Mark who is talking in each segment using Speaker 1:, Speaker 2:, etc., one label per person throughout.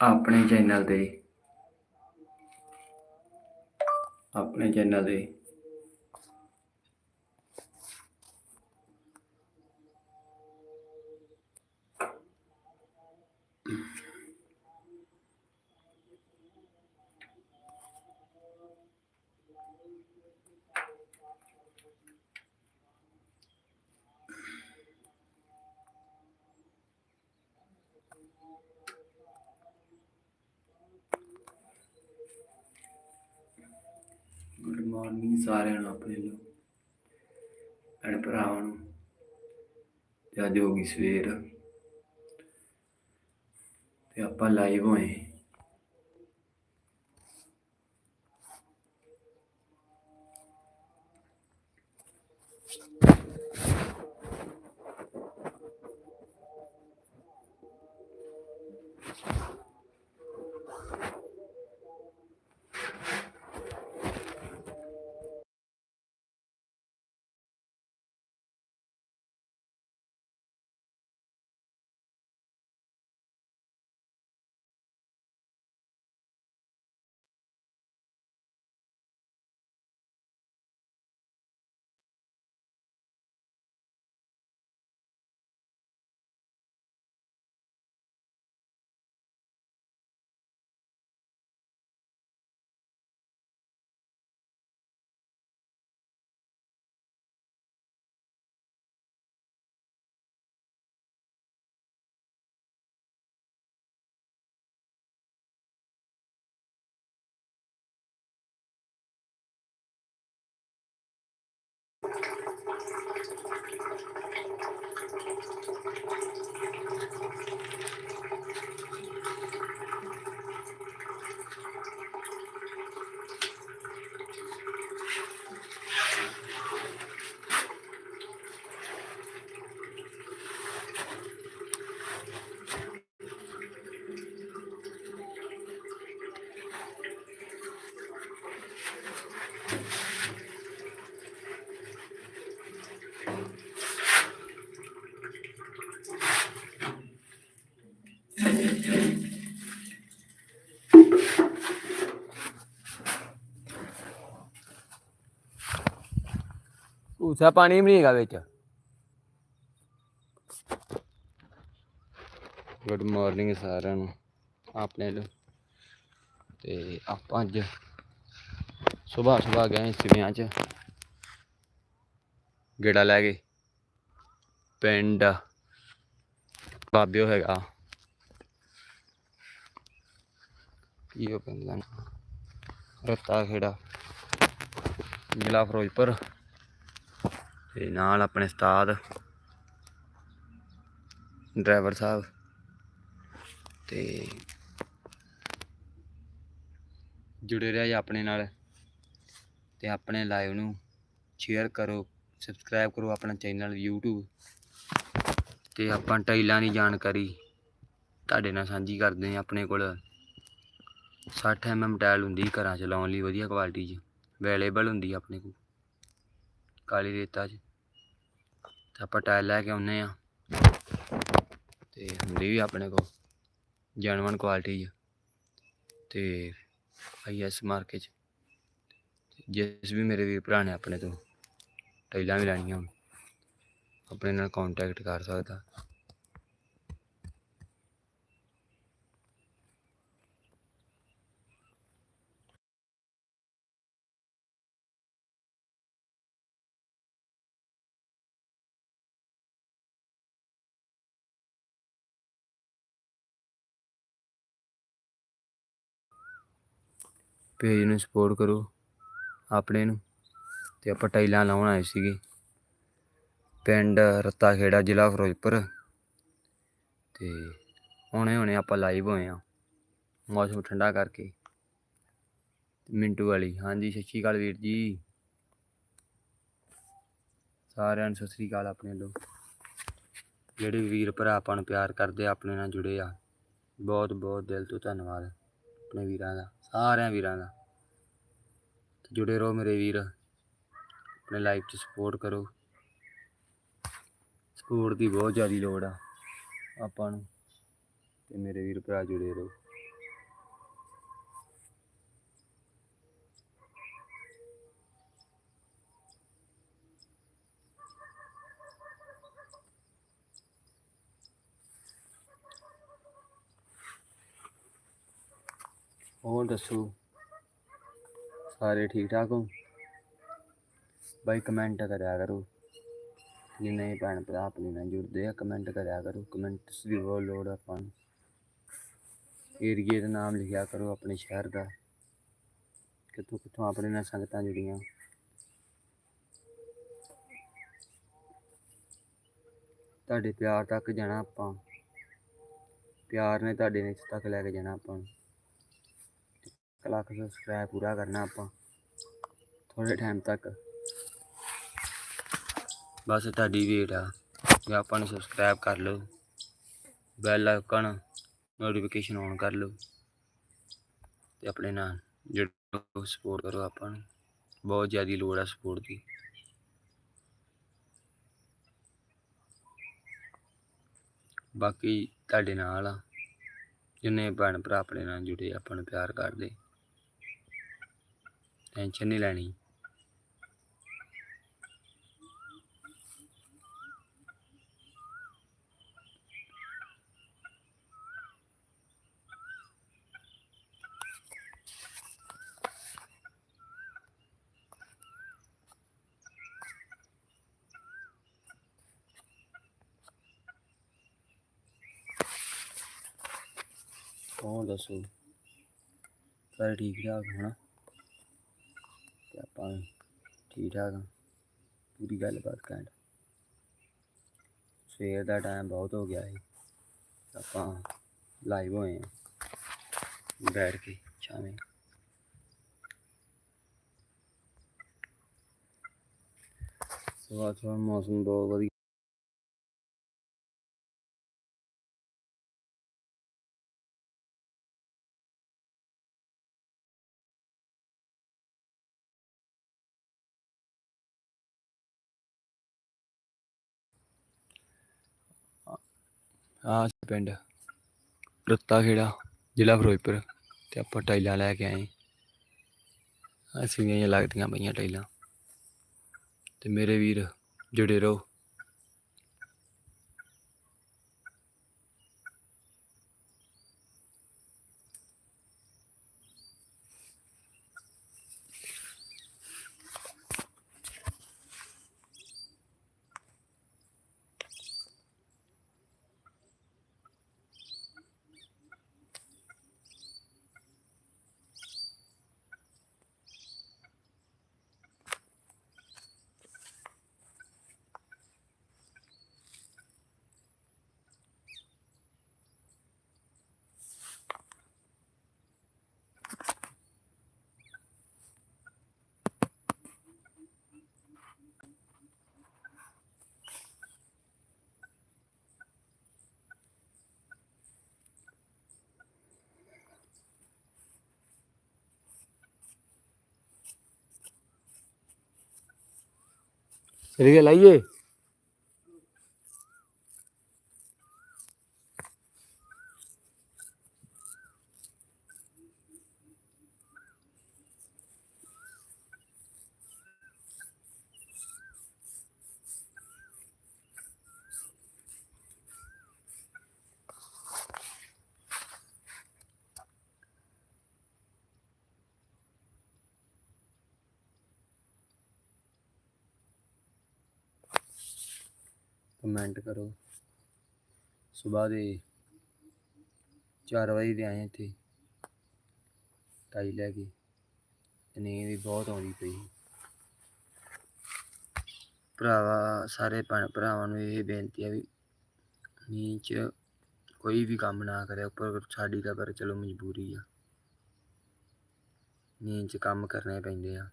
Speaker 1: ਆਪਣੇ ਚੈਨਲ ਤੇ। ਆਪਣੇ ਚੈਨਲ ਤੇ। ਗੁੱਡ ਮਾਰਨਿੰਗ ਸਾਰਿਆਂ ਨੂੰ, ਆਪਣੇ ਨੂੰ ਭੈਣ ਭਰਾਵਾਂ ਨੂੰ, ਤੇ ਅੱਜ ਹੋ ਗਈ ਸਵੇਰ। ਤੇ ਆਪਾਂ ਲਾਈਵ ਹੋਏ। Thank you.
Speaker 2: ਉਸਾ ਪਾਣੀ ਵੀ ਨਹੀਂ ਹੈਗਾ ਵਿੱਚ। ਗੁੱਡ ਮਾਰਨਿੰਗ ਸਾਰਿਆਂ ਨੂੰ, ਆਪਣੇ ਨੂੰ ਤੇ ਆਪਾਂ ਅੱਜ ਸਵੇਰ ਸਵੇਰ ਗਏ ਸਿਵਿਆਂ ਚ। ਗੇੜਾ ਲੈ ਕੇ ਪਿੰਡ। ਬਾਬਿਓ ਹੈਗਾ। ਕੀ ਉਹ ਪਿੰਡ ਦਾ ਨਾਂ? ਰੱਤਾ ਖੇੜਾ। ਜ਼ਿਲ੍ਹਾ ਫਿਰੋਜ਼ਪੁਰ। ਤੇ ਨਾਲ ਆਪਣੇ ਉਸਤਾਦ ਡਰਾਈਵਰ ਸਾਹਿਬ ਤੇ ਜੁੜੇ ਰਿਹਾ ਜੀ ਆਪਣੇ ਨਾਲ ਤੇ ਆਪਣੇ ਲਾਈਵ ਨੂੰ ਸ਼ੇਅਰ ਕਰੋ ਸਬਸਕ੍ਰਾਈਬ ਕਰੋ ਆਪਣਾ ਚੈਨਲ YouTube ਤੇ ਆਪਾਂ ਟਾਈਲਾਂ ਦੀ ਜਾਣਕਾਰੀ ਤੁਹਾਡੇ ਨਾਲ ਸਾਂਝੀ ਕਰਦੇ ਹਾਂ ਆਪਣੇ ਕੋਲ। 60 mm ਟਾਇਲ ਹੁੰਦੀ ਘਰਾਂ ਚ ਲਾਉਣ ਲਈ, ਵਧੀਆ ਕੁਆਲਿਟੀ 'ਚ ਅਵੇਲੇਬਲ ਹੁੰਦੀ ਆਪਣੇ ਕੋਲ। ਕਾਲੀ ਰੇਤਾ 'ਚ ਤੇ ਆਪਾਂ ਟਾਇਲ ਲੈ ਕੇ ਆਉਨੇ ਆ ਤੇ ਹੁੰਦੀ ਵੀ ਆਪਣੇ ਕੋਲ ਜੈਨੂਅਨ ਕੁਆਲਿਟੀ 'ਚ ਤੇ ਆਈਐਸ ਮਾਰਕੇ 'ਚ। ਜਿਸ ਵੀ ਮੇਰੇ ਵੀਰ ਭਰਾ ਨੇ ਆਪਣੇ ਤੋਂ ਟਾਈਲਾਂ ਵੀ ਲੈਣੀਆਂ ਆਪਣੇ ਨਾਲ ਕੰਟੈਕਟ ਕਰ ਸਕਦਾ। ਪੇਜ ਨੂੰ ਸਪੋਰਟ ਕਰੋ ਆਪਣੇ ਨੂੰ। ਤੇ ਆਪਾਂ ਟਾਈਲਾਂ ਲਾਉਣ ਆਏ ਸੀਗੇ। ਪਿੰਡ ਰੱਤਾ ਖੇੜਾ ਜ਼ਿਲ੍ਹਾ ਫਿਰੋਜ਼ਪੁਰ। ਤੇ ਹੁਣੇ ਹੁਣੇ ਆਪਾਂ ਲਾਈਵ ਹੋਏ ਆ ਮੌਸਮ ਠੰਡਾ ਕਰਕੇ। ਮਿੰਟੂ ਵਾਲੀ। ਹਾਂਜੀ, ਸਤਿ ਸ਼੍ਰੀ ਅਕਾਲ ਵੀਰ ਜੀ। ਸਾਰਿਆਂ ਨੂੰ ਸਤਿ ਸ਼੍ਰੀ ਅਕਾਲ ਆਪਣੇ ਲੋ ਜਿਹੜੇ ਵੀਰ ਭਰਾ ਆਪਾਂ ਨੂੰ ਪਿਆਰ ਕਰਦੇ ਆਪਣੇ ਨਾਲ ਜੁੜੇ ਆ। ਬਹੁਤ ਬਹੁਤ ਦਿਲ ਤੋਂ ਧੰਨਵਾਦ ਆਪਣੇ ਵੀਰਾਂ ਦਾ। ਸਾਰਿਆਂ ਵੀਰਾਂ ਦਾ। ਜੁੜੇ ਰਹੋ ਮੇਰੇ ਵੀਰ। ਆਪਣੇ ਲਾਈਫ 'ਚ ਸਪੋਰਟ ਕਰੋ। ਸਪੋਰਟ ਦੀ ਬਹੁਤ ਜ਼ਿਆਦਾ ਲੋੜ ਆ ਆਪਾਂ ਨੂੰ। ਤੇ ਮੇਰੇ ਵੀਰ ਭਰਾ ਜੁੜੇ ਰਹੋ। ਹੋਰ ਦੱਸੋ? ਸਾਰੇ ਠੀਕ ਠਾਕ ਹੋ? ਬਾਈ ਕਮੈਂਟ ਕਰਿਆ ਕਰੋ। ਜਿੰਨੇ ਭੈਣ ਭਰਾ ਆਪਣੇ ਨਾਲ ਜੁੜਦੇ ਆ ਕਮੈਂਟ ਕਰਿਆ ਕਰੋ। ਕਮੈਂਟਸ ਦੀ ਬਹੁਤ ਲੋੜ ਆਪਾਂ ਨੂੰ। ਏਰੀਏ ਦਾ ਨਾਮ ਲਿਖਿਆ ਕਰੋ ਆਪਣੇ ਸ਼ਹਿਰ ਦਾ। ਕਿੱਥੋਂ ਕਿੱਥੋਂ ਆਪਣੇ ਨਾਲ ਸੰਗਤਾਂ ਜੁੜੀਆਂ। ਤੁਹਾਡੇ ਪਿਆਰ ਤੱਕ ਜਾਣਾ ਆਪਾਂ। ਪਿਆਰ ਨੇ ਤੁਹਾਡੇ ਨੇ ਤੱਕ ਲੈ ਕੇ ਜਾਣਾ ਆਪਾਂ ਨੂੰ। ਲੱਖ ਸਬਸਕ੍ਰਾਈਬ ਪੂਰਾ ਕਰਨਾ ਆਪਾਂ। ਥੋੜੇ ਟਾਈਮ ਤੱਕ। ਬਸ ਤੁਹਾਡੀ ਵੇਟ ਆ। ਕਿ ਆਪਾਂ ਨੂੰ ਸਬਸਕ੍ਰਾਈਬ ਕਰ ਲਓ ਬੈਲ ਆਈਕਨ ਨੋਟੀਫਿਕੇਸ਼ਨ ਔਨ ਕਰ ਲਓ, ਤੇ ਆਪਣੇ ਨਾਲ ਜੁੜੋ ਸਪੋਰਟ ਕਰੋ ਆਪਾਂ ਨੂੰ। ਬਹੁਤ ਜ਼ਿਆਦਾ ਲੋੜ ਆ ਸਪੋਰਟ ਦੀ। ਬਾਕੀ ਤੁਹਾਡੇ ਨਾਲ ਆ। ਜਿੰਨੇ ਭੈਣ ਭਰਾ ਆਪਣੇ ਨਾਲ ਜੁੜੇ, ਆਪਾਂ ਨੂੰ ਪਿਆਰ ਕਰਦੇ। ਟੈਨਸ਼ਨ ਨਹੀਂ ਲੈਣੀ ਹੋਰ ਦੱਸੋ ਸਾਰੇ ਠੀਕ ਠਾਕ ਹੋਣਾ ਤੇ ਆਪਾਂ ਵੀ ਠੀਕ ਠਾਕ ਹਾਂ ਪੂਰੀ ਗੱਲਬਾਤ ਕਰ ਸਵੇਰ ਦਾ ਟਾਈਮ ਬਹੁਤ ਹੋ ਗਿਆ ਹੈ ਆਪਾਂ ਲਾਈਵ ਹੋਏ ਹਾਂ ਬੈਠ ਕੇ ਛਾਵੇਂ ਸਵੇਰ ਸਵੇਰ ਮੌਸਮ ਬਹੁਤ ਵਧੀਆ ਆ ਪਿੰਡ ਰੁੱਤਾ ਖੇੜਾ ਜ਼ਿਲ੍ਹਾ ਫਿਰੋਜ਼ਪੁਰ ਤੇ ਆਪਾਂ ਟਾਈਲਾਂ ਲੈ ਕੇ ਆਏ। ਅਸੀਂ ਗਈਆਂ ਲੱਗਦੀਆਂ ਪਈਆਂ ਟਾਈਲਾਂ। ਤੇ ਮੇਰੇ ਵੀਰ ਜੁੜੇ ਰਹੋ। ਸਰੀਏ ਲਾਈਏ। ਕਮੈਂਟ ਕਰੋ। ਸਵੇਰ ਦੇ 4 ਵਜੇ ਦੇ ਆਏ ਇੱਥੇ। ਟਾਈ ਲੈ ਕੇ। ਤੇ ਨੀਂਦ ਵੀ ਬਹੁਤ ਆਉਂਦੀ ਪਈ। ਭਰਾਵਾ, ਸਾਰੇ ਭਰਾਵਾਂ ਨੂੰ ਇਹ ਬੇਨਤੀ ਹੈ ਵੀ ਨੀਂਦ 'ਚ ਕੋਈ ਵੀ ਕੰਮ ਨਾ ਕਰੇ ਉੱਪਰ ਸਾਡੀ ਤਾਂ ਪਰ ਚਲੋ ਮਜਬੂਰੀ ਆ। ਨੀਂਦ 'ਚ ਕੰਮ ਕਰਨੇ ਪੈਂਦੇ ਆ।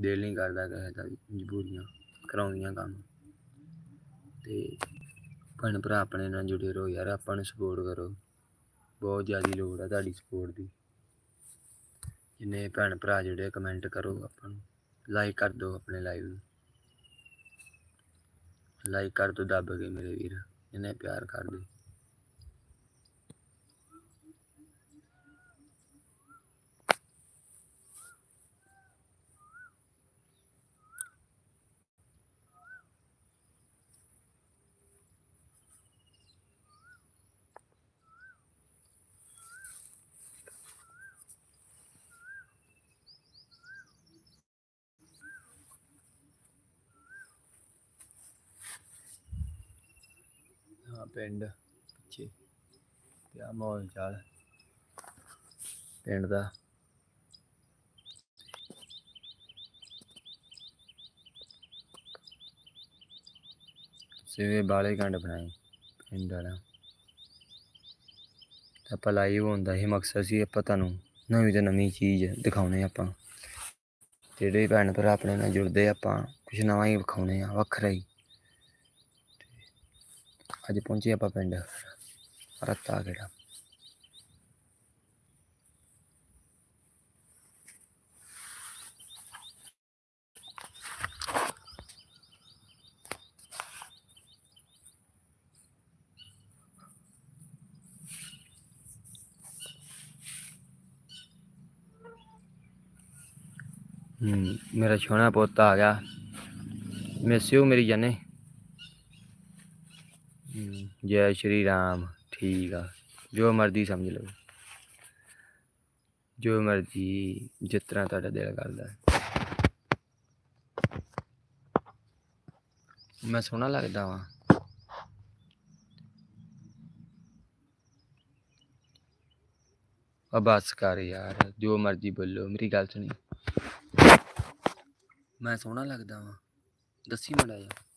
Speaker 2: ਦਿਲ ਨਹੀਂ ਕਰਦਾ ਕਿਸੇ ਦਾ ਮਜਬੂਰੀਆਂ ਕਰਾਉਂਦੀਆਂ ਕੰਮ। ਤੇ ਭੈਣ ਭਰਾ ਆਪਣੇ ਨਾਲ ਜੁੜੇ ਰਹੋ ਯਾਰ, ਆਪਾਂ ਨੂੰ ਸਪੋਰਟ ਕਰੋ। ਬਹੁਤ ਜ਼ਿਆਦਾ ਲੋੜ ਆ ਤੁਹਾਡੀ ਸਪੋਰਟ ਦੀ। ਜਿੰਨੇ ਭੈਣ ਭਰਾ ਜਿਹੜੇ ਕਮੈਂਟ ਕਰੋ ਆਪਾਂ ਨੂੰ। ਲਾਈਕ ਕਰ ਦਿਓ ਆਪਣੇ ਲਾਈਵ ਨੂੰ। ਲਾਈਕ ਕਰ ਦਿਓ, ਦੱਬ ਕੇ ਮੇਰੇ ਵੀਰ। ਜਿੰਨੇ ਪਿਆਰ ਕਰਦੇ। ਆ ਪਿੰਡ ਪਿੱਛੇ, ਤੇ ਆ ਮਾਹੌਲ ਚਾਲ ਪਿੰਡ ਦਾ। ਸਿਵੇ ਬਾਲੇ ਕੰਡ ਬਣਾਏ, ਪਿੰਡ ਵਾਲਾ ਤਾਂ ਆਪਾਂ ਲਾਈਵ ਹੁੰਦਾ ਇਹ ਮਕਸਦ ਸੀ, ਆਪਾਂ ਤੁਹਾਨੂੰ ਨਵੀਂ ਤੋਂ ਨਵੀਂ ਚੀਜ਼ ਦਿਖਾਉਣੇ ਆਪਾਂ। ਜਿਹੜੇ ਭੈਣ ਭਰਾ ਆਪਣੇ ਨਾਲ ਜੁੜਦੇ ਆਪਾਂ ਕੁਛ ਨਵਾਂ ਹੀ ਵਿਖਾਉਣੇ ਆ, ਵੱਖਰਾ ਹੀ। ਅੱਜ ਪਹੁੰਚੇ ਆਪਾਂ ਪਿੰਡ ਰਤਾ ਕਿਹੜਾ ਮੇਰਾ ਛੋਣਾ ਪੁੱਤ ਆ ਗਿਆ ਮਿਸ ਯੂ ਮੇਰੀ ਜਾਨੇ ਜੈ ਸ਼੍ਰੀ ਰਾਮ, ਠੀਕ ਆ। ਜੋ ਮਰਜ਼ੀ ਸਮਝ ਲਓ। ਜੋ ਮਰਜ਼ੀ ਜਿਸ ਤਰ੍ਹਾਂ ਤੁਹਾਡਾ ਦਿਲ ਕਰਦਾ। ਮੈਂ ਸੋਹਣਾ ਲੱਗਦਾ ਵਾਂ। ਆ ਬਸ ਕਰ ਯਾਰ, ਜੋ ਮਰਜ਼ੀ ਬੋਲੋ। ਮੇਰੀ ਗੱਲ ਸੁਣੀ। ਮੈਂ ਸੋਹਣਾ ਲੱਗਦਾ ਵਾਂ। ਦੱਸੀ ਮੜਾ ਯਾਰ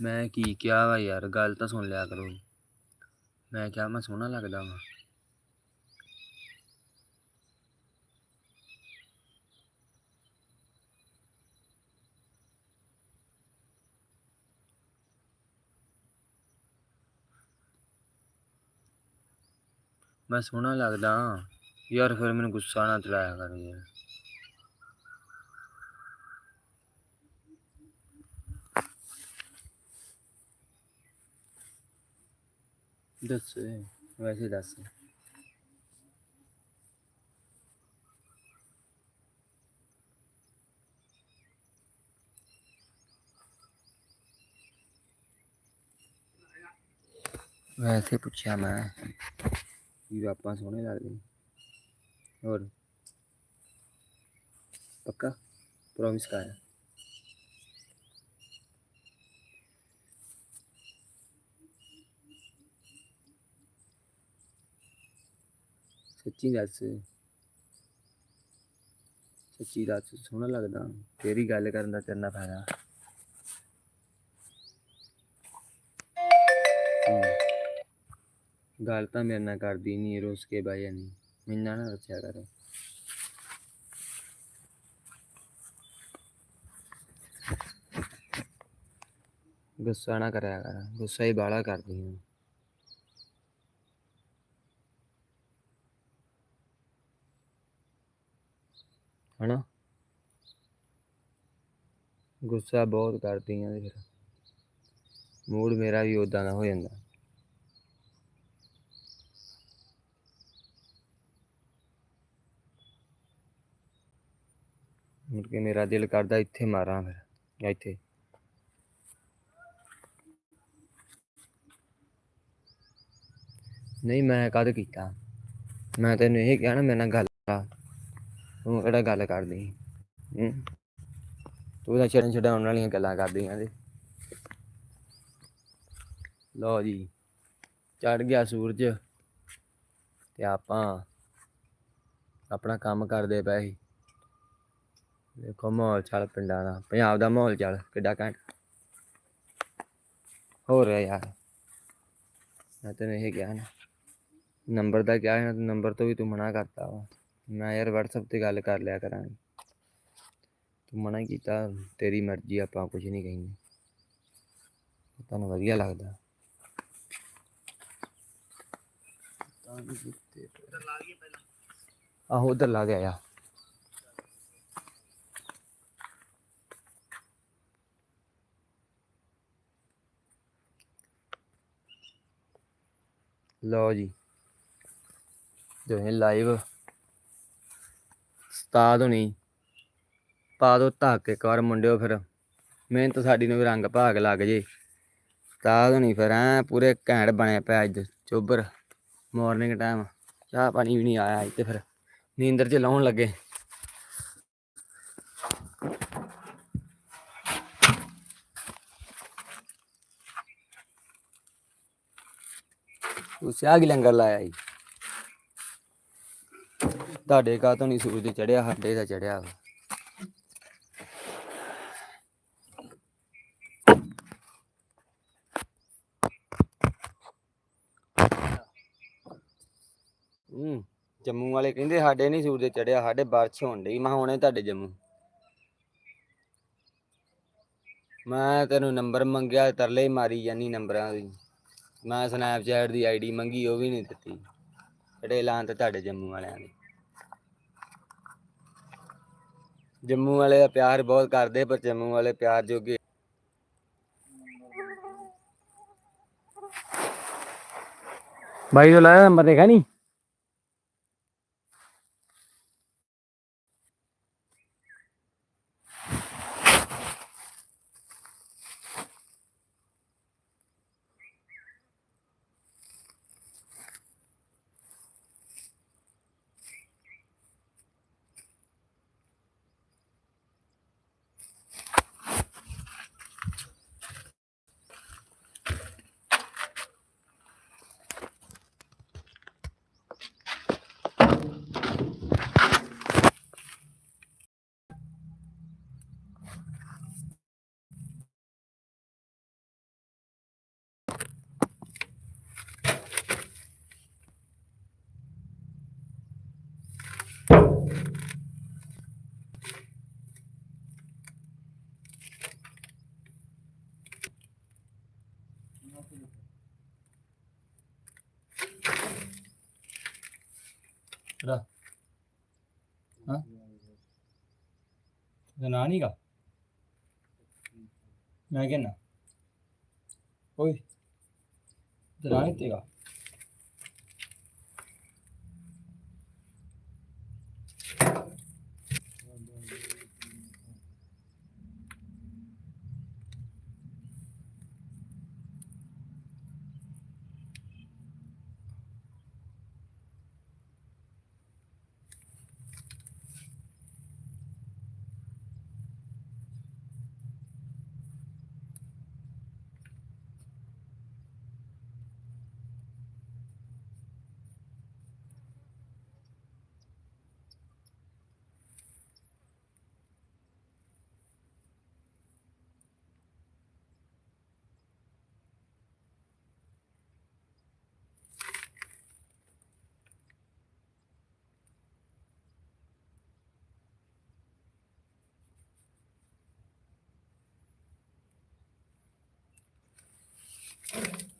Speaker 2: ਮੈਂ ਕੀ ਕਿਹਾ ਵਾ ਯਾਰ, ਗੱਲ ਤਾਂ ਸੁਣ ਲਿਆ ਕਰੋ। ਮੈਂ ਕਿਹਾ ਮੈਂ ਸੋਹਣਾ ਲੱਗਦਾ ਵਾਂ। ਮੈਂ ਸੋਹਣਾ ਲੱਗਦਾ ਯਾਰ ਫਿਰ ਮੈਨੂੰ ਗੁੱਸਾ ਨਾ ਚਲਾਇਆ ਕਰ ਯਾਰ। ਦੱਸ ਵੈਸੇ ਦੱਸ ਵੈਸੇ ਪੁੱਛਿਆ ਮੈਂ ਵੀ ਆਪਾਂ ਸੋਹਣੇ ਲੱਗਦੇ। ਹੋਰ ਪੱਕਾ ਪ੍ਰੋਮਿਸ ਕਰ ਸੱਚੀ ਦੱਸ। ਸੱਚੀ ਦੱਸ, ਸੋਹਣਾ ਲੱਗਦਾ। ਤੇਰੀ ਗੱਲ ਕਰਨ ਦਾ ਤੇਰੇ ਫਾਇਦਾ। ਗੱਲ ਤਾਂ ਮੇਰੇ ਨਾਲ ਕਰਦੀ ਨਹੀਂ ਰੋਸ ਕੇ ਬਹਿ ਜਾਨੀ ਮੈਨਾਂ ਨਾ ਰੱਖਿਆ ਕਰ। ਗੁੱਸਾ ਨਾ ਕਰਿਆ ਕਰ। ਗੁੱਸਾ ਹੀ ਬਾਲਾ ਕਰਦੀ ਹਾਂ ਹਨਾ? ਗੁੱਸਾ ਬਹੁਤ ਕਰਦੀ ਹਾਂ ਫਿਰ। ਮੂਡ ਮੇਰਾ ਵੀ ਉਦਾਂ ਦਾ ਹੋ ਜਾਂਦਾ। ਮੁੜ ਕੇ ਮੇਰਾ ਦਿਲ ਕਰਦਾ ਇੱਥੇ ਮਾਰਾਂ ਫਿਰ ਇੱਥੇ। ਨਹੀਂ, ਮੈਂ ਕਦ ਕੀਤਾ? ਮੈਂ ਤੈਨੂੰ ਇਹ ਕਿਹਾ ਨਾ ਮੇਰੇ ਨਾਲ ਗੱਲ ਕਰ। ਤੂੰ ਕਿਹੜਾ ਗੱਲ ਕਰਦੀ ਹੂੰ? ਤੂੰ ਤਾਂ ਛੜਨ ਛਡਾਉਣ ਵਾਲੀਆਂ ਗੱਲਾਂ ਕਰਦੀਆਂ ਤੇ ਲਓ ਜੀ ਚੜ ਗਿਆ ਸੂਰਜ ਤੇ ਆਪਾਂ ਆਪਣਾ ਕੰਮ ਕਰਦੇ ਪਏ ਸੀ। ਦੇਖੋ ਮਾਹੌਲ ਚੱਲ ਪਿੰਡਾਂ ਦਾ, ਪੰਜਾਬ ਦਾ ਮਾਹੌਲ ਚੱਲ ਕਿੱਡਾ ਘੈਂਟ। ਹੋ ਰਿਹਾ ਯਾਰ, ਮੈਂ ਤੈਨੂੰ ਇਹ ਕਿਹਾ ਨਾ, ਨੰਬਰ ਦਾ ਕਿਹਾ ਹੈ ਨੰਬਰ ਤੋਂ ਵੀ ਤੂੰ ਮਨਾ ਕਰਤਾ ਵਾ। ਮੈਂ ਯਾਰ WhatsApp ਤੇ ਗੱਲ ਕਰ ਲਿਆ ਕਰਾਂਗੇ ਤੂੰ ਮਨਾ ਕੀਤਾ, ਤੇਰੀ ਮਰਜ਼ੀ, ਆਪਾਂ ਕੁਝ ਨਹੀਂ ਕਹਿੰਦੇ। ਤੁਹਾਨੂੰ ਵਧੀਆ ਲੱਗਦਾ। ਆਹੋ, ਉਧਰ ਲਾ ਗਿਆ ਆ ਲਓ ਜੀ। ਦੋਵੇਂ ਲਾਈਵ ਉਸਤਾਦ ਹੋਣੀ। ਪਾ ਦੋ ਧੱਕ ਇੱਕ ਵਾਰ ਮੁੰਡਿਓ ਫਿਰ। ਮਿਹਨਤ ਸਾਡੀ ਨੂੰ ਵੀ ਰੰਗ ਭਾਗ ਲੱਗ ਜੇ। ਉਸਤਾਦ ਹੋਣੀ ਫਿਰ ਐ ਪੂਰੇ ਘੈਂਟ ਬਣੇ ਪਏ ਅੱਜ। ਚੋਬਰ ਮਾਰਨਿੰਗ ਟਾਈਮ ਚਾਹ ਪਾਣੀ ਵੀ ਨਹੀਂ ਆਇਆ ਅੱਜ ਤੇ ਫਿਰ ਨੀਂਦਰ 'ਚ ਲਾਉਣ ਲੱਗੇ। ਉਸੇ ਆਗ ਲੰਗਰ ਲਾਇਆ ਜੀ ਤੁਹਾਡੇ ਕਾ ਤੋਂ ਨਹੀਂ ਸੂਰਜ ਚੜਿਆ, ਸਾਡੇ ਦਾ ਚੜਿਆ ਵਾ। ਹੂੰ, ਜੰਮੂ ਵਾਲੇ ਕਹਿੰਦੇ ਸਾਡੇ ਨਹੀਂ ਸੂਰਜ ਚੜਿਆ, ਸਾਡੇ ਬਾਰਿਸ਼ ਹੋਣ ਡਈ। ਮੈਂ ਹੁਣੇ ਤੁਹਾਡੇ ਜੰਮੂ। ਮੈਂ ਤੈਨੂੰ ਨੰਬਰ ਮੰਗਿਆ, ਤਰਲੇ ਮਾਰੀ ਜਾਨੀ ਨੰਬਰਾਂ ਦੀ। ਮੈਂ ਸਨੈਪਚੈਟ ਦੀ ਆਈਡੀ ਮੰਗੀ, ਉਹ ਵੀ ਨਹੀਂ ਦਿੱਤੀ। ਜਿਹੜੇ ਐਲਾਨ ਤੇ ਤੁਹਾਡੇ ਜੰਮੂ ਵਾਲਿਆਂ ਨੇ। ਜੰਮੂ ਵਾਲੇ ਦਾ ਪਿਆਰ ਬਹੁਤ ਕਰਦੇ ਪਰ ਜੰਮੂ ਵਾਲੇ ਪਿਆਰ ਜੋਗੇ
Speaker 3: भाई तो लाया नंबर देखा नहीं じゃあ何が投げ
Speaker 2: んな。おい。じゃあ何手が Thank you.